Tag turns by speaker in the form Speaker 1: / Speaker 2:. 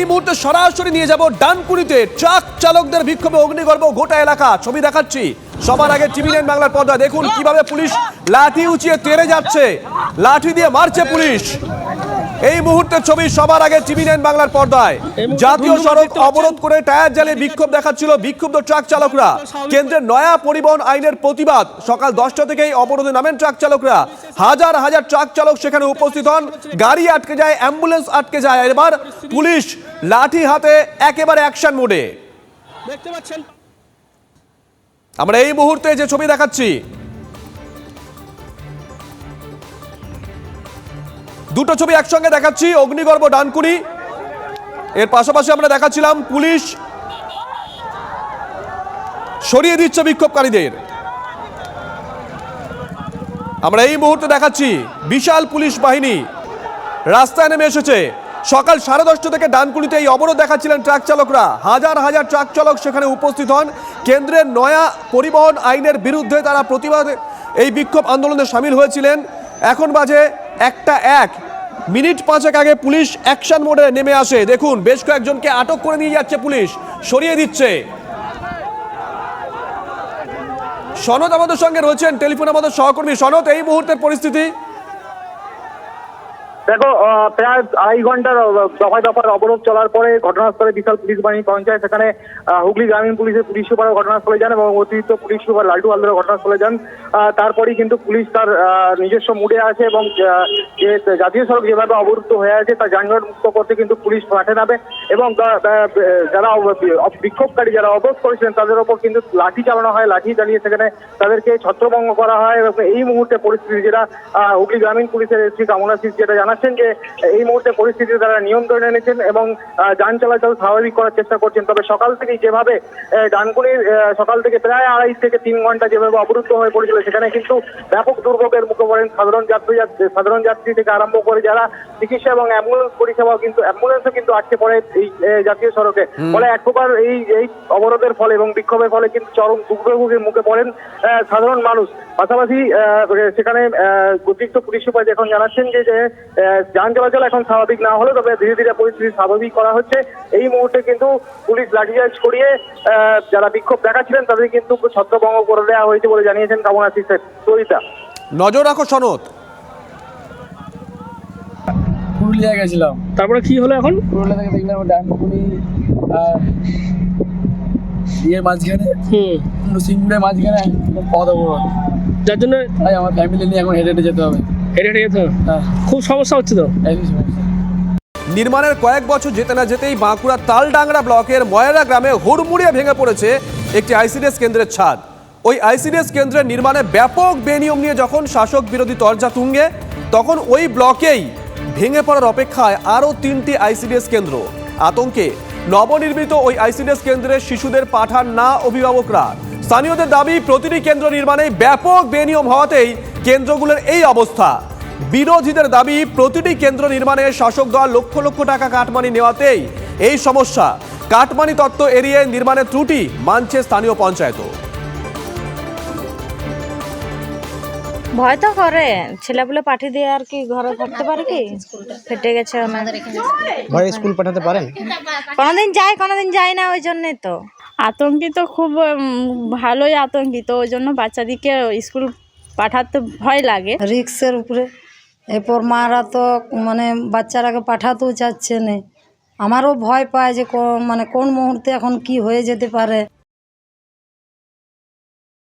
Speaker 1: এই মুহূর্তে সরাসরি নিয়ে যাব ডানকুড়িতে ট্রাক চালকদের বিক্ষোভে অগ্নিগর্ভ গোটা এলাকা। ছবি দেখাচ্ছি। সবার আগে টিভি নাইন বাংলার পর্দা দেখুন কীভাবে পুলিশ লাঠি উঁচিয়ে তেড়ে যাচ্ছে। লাঠি দিয়ে মারছে পুলিশ। এই মুহূর্তের ছবি সবার আগে টিভি নাইন বাংলার পর্দায়। জাতীয় সড়ক অবরোধ করে টায়ার জ্বালিয়ে বিক্ষোভ দেখাচ্ছিল বিক্ষুব্ধ ট্রাক চালকরা। কেন্দ্রের নয়া পরিবহন আইনের প্রতিবাদ। সকাল দশটা থেকেই অবরোধে নামেন ট্রাক চালকরা। হাজার হাজার ট্রাক চালক সেখানে উপস্থিত হন। গাড়ি আটকে যায় অ্যাম্বুলেন্স আটকে যায়। এবার পুলিশ লাঠি হাতে একেবারে অ্যাকশন মোডে।
Speaker 2: দেখতে পাচ্ছেন।
Speaker 1: আমরা এই মুহূর্তে যে ছবি দেখাচ্ছি দুটো ছবি একসঙ্গে দেখাচ্ছি, অগ্নিগর্ভ ডানকুনি। এর পাশাপাশি আমরা দেখাচ্ছিলাম পুলিশ সরিয়ে দিচ্ছে বিক্ষোভকারীদের। আমরা এই মুহূর্তে দেখাচ্ছি বিশাল পুলিশ বাহিনী। রাস্তায় নেমে এসেছে। সকাল সাড়ে দশটা থেকে ডানকুনিতে এই অবরোধ দেখাচ্ছিলেন ট্রাক চালকরা। হাজার হাজার ট্রাক চালক সেখানে উপস্থিত হন। কেন্দ্রের নয়া পরিবহন আইনের বিরুদ্ধে তারা প্রতিবাদ এই বিক্ষোভ আন্দোলনে সামিল হয়েছিলেন। এখন বাজে একটা এক। মিনিট পাঁচেক আগে পুলিশ অ্যাকশন মোডে নেমে আসে। দেখুন, বেশ কয়েকজনকে আটক করে নিয়ে যাচ্ছে পুলিশ, সরিয়ে দিচ্ছে। সনদ আমাদের সঙ্গে রয়েছেন, টেলিফোন আমাদের সহকর্মী। সনদ, এই মুহূর্তের পরিস্থিতি?
Speaker 3: দেখো প্রায় আড়াই ঘণ্টার দফায় দফার অবরোধ চলার পরে ঘটনাস্থলে বিশাল পুলিশ বাহিনী পৌঁছায়। সেখানে হুগলি গ্রামীণ পুলিশের পুলিশ সুপারও ঘটনাস্থলে যান এবং অতিরিক্ত পুলিশ সুপার লালটু হালদারও ঘটনাস্থলে যান। তারপরেই কিন্তু পুলিশ তার নিজস্ব মুডে আছে এবং যে জাতীয় সড়ক যেভাবে অবরুদ্ধ হয়ে আছে তা যানজট মুক্ত করতে কিন্তু পুলিশ মাঠে নামে এবং যারা বিক্ষোভকারী যারা অবরোধ করেছিলেন, তাদের ওপর কিন্তু লাঠি চালানো হয়। লাঠি চালিয়ে সেখানে তাদেরকে ছত্রভঙ্গ করা হয় এবং এই মুহূর্তে পরিস্থিতি যেটা হুগলি গ্রামীণ পুলিশের এসপি কামনা শীষ যেটা জানাচ্ছেন যে এই মুহূর্তে পরিস্থিতি তারা নিয়ন্ত্রণে এনেছেন এবং যান চলাচল স্বাভাবিক করার চেষ্টা করছেন। তবে সকাল থেকেই যেভাবে ডানকুনির সকাল থেকে প্রায় আড়াই থেকে তিন ঘণ্টা যেভাবে অবরুদ্ধ হয়ে পড়েছিল সেখানে কিন্তু ব্যাপক দুর্ভোগের মুখে পড়েন সাধারণ যাত্রী সাধারণ যাত্রী থেকে আরম্ভ করে যারা চিকিৎসা এবং অ্যাম্বুলেন্স পরিষেবাও কিন্তু অ্যাম্বুলেন্সও কিন্তু আটকে পড়ে এই জাতীয় সড়কে। ফলে এক প্রকার এই এই অবরোধের ফলে এবং বিক্ষোভের ফলে কিন্তু চরম দুর্ভোগের মুখে পড়েন সাধারণ মানুষ। পাশাপাশি আহ, সেখানে আহ, অতিরিক্ত পুলিশ সুপার এখন জানাচ্ছেন যে যান চলাচল এখন স্বাভাবিক না হলে তবে ধীরে ধীরে পরিস্থিতি স্বাভাবিক করা হচ্ছে। এই মুহূর্তে কিন্তু পুলিশ লাঠিচার্জ করিয়ে আহ, যারা বিক্ষোভ দেখাচ্ছিলেন তাদের কিন্তু ছত্রভঙ্গ করে দেওয়া হয়েছে বলে জানিয়েছেন কামনা শীষের সরিতা।
Speaker 1: নজর রাখো সনদ।
Speaker 4: পুরুলিয়া গেছিলাম।
Speaker 2: তারপরে কি হলো এখন?
Speaker 4: পুরুলিয়া থেকে দেখলাম ইয়ের মাঝখানে
Speaker 2: হুম।
Speaker 4: সিঙ্গুরের মাঝখানে অবরোধ।
Speaker 2: যার জন্য
Speaker 4: তাই আমার ফ্যামিলি নিয়ে এখন হেঁটে হেঁটে যেতে হবে।
Speaker 2: হেঁটে হেঁটে যেতে হবে।
Speaker 4: হ্যাঁ।
Speaker 2: খুব সমস্যা হচ্ছে তো।
Speaker 1: নির্মাণের কয়েক বছর যেতে না যেতেই বাঁকুড়ার তালডাংরা ব্লকের ময়রা গ্রামে হুড়মুড়িয়ে ভেঙে পড়েছে একটি আইসিডিএস কেন্দ্রের ছাদ। ওই আইসিডিএস কেন্দ্রের নির্মাণে ব্যাপক বেনিয়ম নিয়ে যখন শাসক বিরোধী তরজা তুঙ্গে তখন ওই ব্লকেই ভেঙে পড়ার অপেক্ষায় আরও তিনটি আইসিডিএস কেন্দ্র। আতঙ্কে নবনির্মিত ওই আইসিডিএস কেন্দ্রের শিশুদের পাঠান না অভিভাবকরা। স্থানীয়দের দাবি প্রতিটি কেন্দ্র নির্মাণে ব্যাপক বেনিয়ম হওয়াতেই কেন্দ্রগুলোর এই অবস্থা। বিরোধীদের দাবি প্রতিটি কেন্দ্র নির্মাণে শাসক দল লক্ষ লক্ষ টাকা কাটমানি নেওয়াতেই এই সমস্যা। কাটমানি তত্ত্ব এড়িয়ে নির্মাণের ত্রুটি মানছে স্থানীয় পঞ্চায়েতও।
Speaker 5: ভয় তো করে। ছেলেপুলে পাঠিয়ে দিয়ে আর কি ঘরে থাকতে পারে কি? ফেটে গেছে
Speaker 6: ঘরে স্কুল পাঠাতে পারেন?
Speaker 5: কোনোদিন যাই কোনোদিন যাই না ওই জন্যই তো।
Speaker 7: আতঙ্কিত খুব ভালোই আতঙ্কিত। ওই জন্য বাচ্চাদিকে স্কুল পাঠাতে ভয় লাগে।
Speaker 8: রিক্সের উপরে। এরপর মারা তো মানে বাচ্চারাকে পাঠাতেও চাচ্ছে না। আমারও ভয় পায় যে মানে কোন মুহূর্তে এখন কি হয়ে যেতে পারে।